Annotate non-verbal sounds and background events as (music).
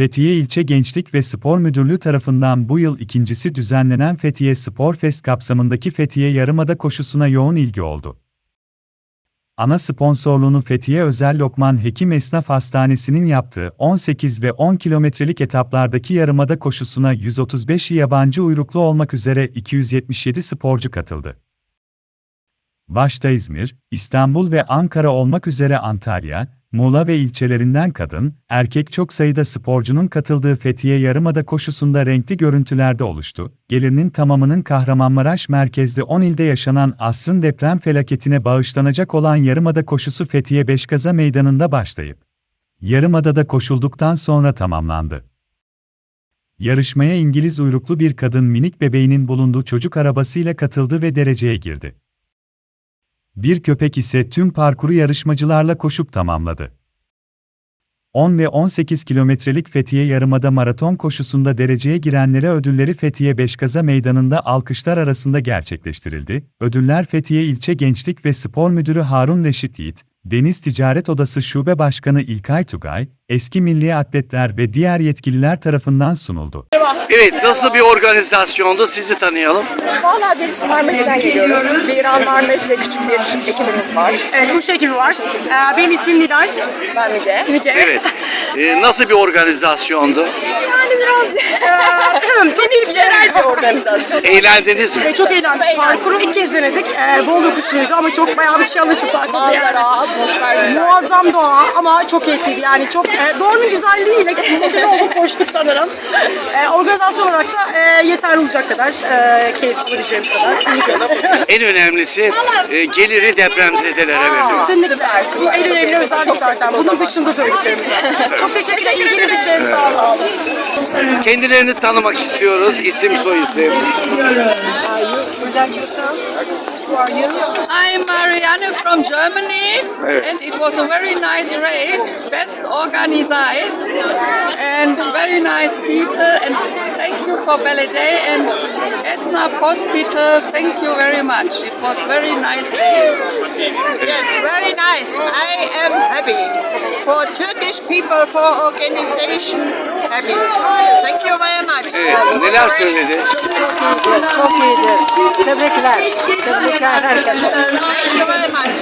Fethiye İlçe Gençlik ve Spor Müdürlüğü tarafından bu yıl ikincisi düzenlenen Fethiye Spor Fest kapsamındaki Fethiye Yarımada koşusuna yoğun ilgi oldu. Ana sponsorluğunu Fethiye Özel Lokman Hekim Esnaf Hastanesi'nin yaptığı 18 ve 10 kilometrelik etaplardaki yarımada koşusuna 135 yabancı uyruklu olmak üzere 277 sporcu katıldı. Başta İzmir, İstanbul ve Ankara olmak üzere Antalya, Muğla ve ilçelerinden kadın, erkek çok sayıda sporcunun katıldığı Fethiye Yarımada koşusunda renkli görüntülerde oluştu. Gelirinin tamamının Kahramanmaraş merkezli 10 ilde yaşanan asrın deprem felaketine bağışlanacak olan Yarımada koşusu Fethiye Beşkaza Meydanı'nda başlayıp Yarımada'da koşulduktan sonra tamamlandı. Yarışmaya İngiliz uyruklu bir kadın minik bebeğinin bulunduğu çocuk arabasıyla katıldı ve dereceye girdi. Bir köpek ise tüm parkuru yarışmacılarla koşup tamamladı. 10 ve 18 kilometrelik Fethiye Yarımada maraton koşusunda dereceye girenlere ödülleri Fethiye Beşkaza Meydanı'nda alkışlar arasında gerçekleştirildi. Ödüller Fethiye İlçe Gençlik ve Spor Müdürü Harun Reşit Yiğit, Deniz Ticaret Odası Şube Başkanı İlkay Tugay, eski milli atletler ve diğer yetkililer tarafından sunuldu. Evet, nasıl bir organizasyondu sizi tanıyalım. Valla biz Marmaris'ten geliyoruz. Bir Marmaris'te küçük bir ekibimiz var. Evet, kuş ekibi var. Ee, benim ismim Nilay. Ben Müge. Müge. Evet, e, nasıl bir organizasyondu? Biraz Çok yerel bir organizasyon. (laughs) Eğlendiniz mi? Ee, çok eğlendik. Parkuru ilk kez denedik. Ee, bol yokuşluydu ama çok bayağı bir bir parkurdu yani. Manzara, atmosfer güzel. Muazzam doğa ama çok keyifliydi yani çok e, doğanın güzelliğiyle motive olup koştuk sanırım. E, organizasyon olarak da e, yeterli olacak kadar e, keyifli olabileceğimiz kadar. iyiydi. En önemlisi e, geliri depremzedelere veriyor. Kesinlikle. Süper, süper. Bu en önemli özellik zaten. Bunun dışında var. Çok teşekkürler ilginiz için. Sağ olun. Kendilerini tanımak istiyoruz, isim soy isim. I'm Marianne from Germany, and it was a very nice race, best organized, and very nice people. And thank you for Ballet Day and Esnaf Hospital. Thank you very much. It was very nice day. Yes, very nice. I am happy. For Turkish people, for organization, happy. Thank you very much. Evet, neler söyledi? Çok. Tebrikler. Tebrikler herkese. Thank you very much.